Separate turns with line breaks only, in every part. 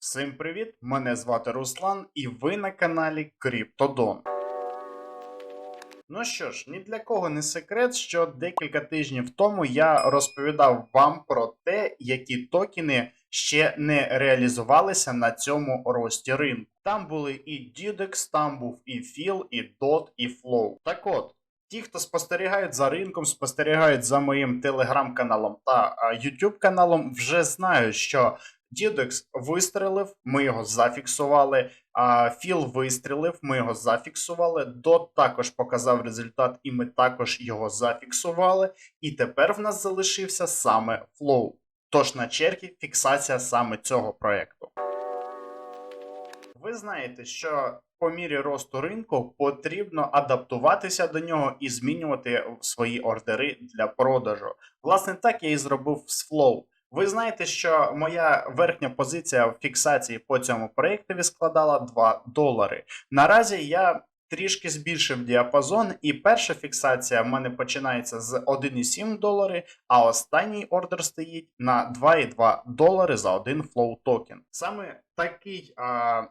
Всім привіт! Мене звати Руслан, і ви на каналі Криптодон. Ну що ж, ні для кого не секрет, що декілька тижнів тому я розповідав вам про те, які токени ще не реалізувалися на цьому рості ринку. Там були і DDEX, там був і FIL, і DOT, і Flow. Так от. Ті, хто спостерігають за ринком, спостерігають за моїм телеграм-каналом та YouTube каналом, вже знають, що Дідекс вистрелив, ми його зафіксували. А Філ вистрелив, ми його зафіксували. Дот також показав результат, і ми також його зафіксували. І тепер в нас залишився саме Flow. Тож на черзі фіксація саме цього проекту. Ви знаєте, що по мірі росту ринку потрібно адаптуватися до нього і змінювати свої ордери для продажу. Власне, так я і зробив з Flow. Ви знаєте, що моя верхня позиція в фіксації по цьому проєктові складала 2 долари. Наразі я трішки збільшив діапазон, і перша фіксація в мене починається з 1,7 долари, а останній ордер стоїть на 2,2 долари за один flow токен. Саме такий а,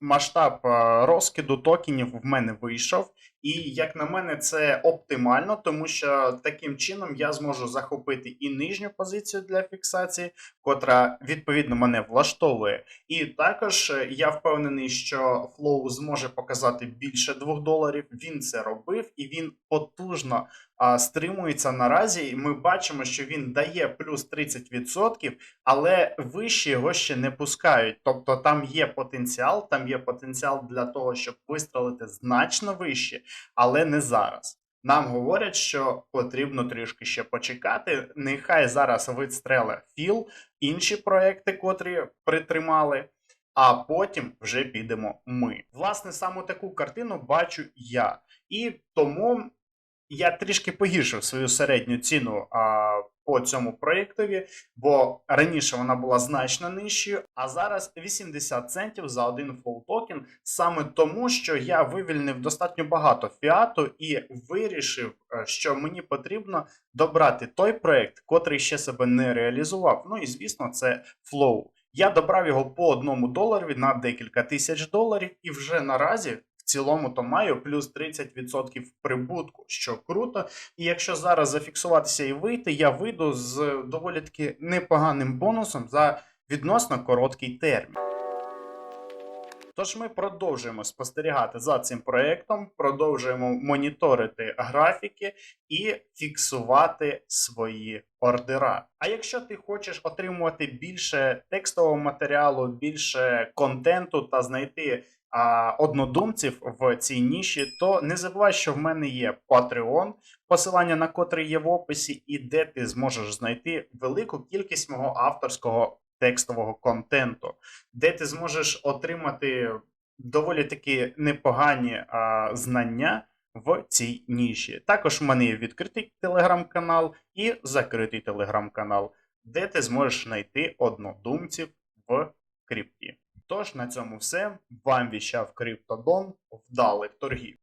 масштаб розкиду токенів в мене вийшов. І як на мене, це оптимально, тому що таким чином я зможу захопити і нижню позицію для фіксації, котра відповідно мене влаштовує. І також е, я впевнений, що Flow зможе показати більше 2 доларів. Він це робив і він потужно а, стримується наразі. Ми бачимо, що він дає плюс 30%, але вище його ще не пускають. Тобто там є потенціал, там є потенціал для того, щоб вистрелити значно вище, але не зараз. Нам говорять, що потрібно трішки ще почекати. Нехай зараз відстреле філ, інші проекти, котрі притримали. А потім вже підемо ми. Власне, саме таку картину бачу я. І тому я трішки погіршив свою середню ціну а, по цьому проєктові, бо раніше вона була значно нижчою, а зараз 80 центів за один фол токен, саме тому, що я вивільнив достатньо багато фіату і вирішив, е, що мені потрібно добрати той проєкт, котрий ще себе не реалізував. Ну і звісно, це Flow. Я добрав його по одному доларові на декілька тисяч доларів, і вже наразі цілому то маю плюс 30% прибутку, що круто. І якщо зараз зафіксуватися і вийти, я вийду з доволі таки непоганим бонусом за відносно короткий термін. Тож ми продовжуємо спостерігати за цим проєктом, продовжуємо моніторити графіки і фіксувати свої ордера. А якщо ти хочеш отримувати більше текстового матеріалу, більше контенту та знайти а, однодумців в цій ніші, то не забувай, що в мене є Patreon, посилання на котрий є в описі, і де ти зможеш знайти велику кількість мого авторського текстового контенту, де ти зможеш отримати доволі таки непогані а, знання в цій ніші. Також в мене є відкритий телеграм-канал і закритий телеграм-канал, де ти зможеш знайти однодумців в крипті. Тож на цьому все. Вам віщав Криптодон. Вдалих торгів.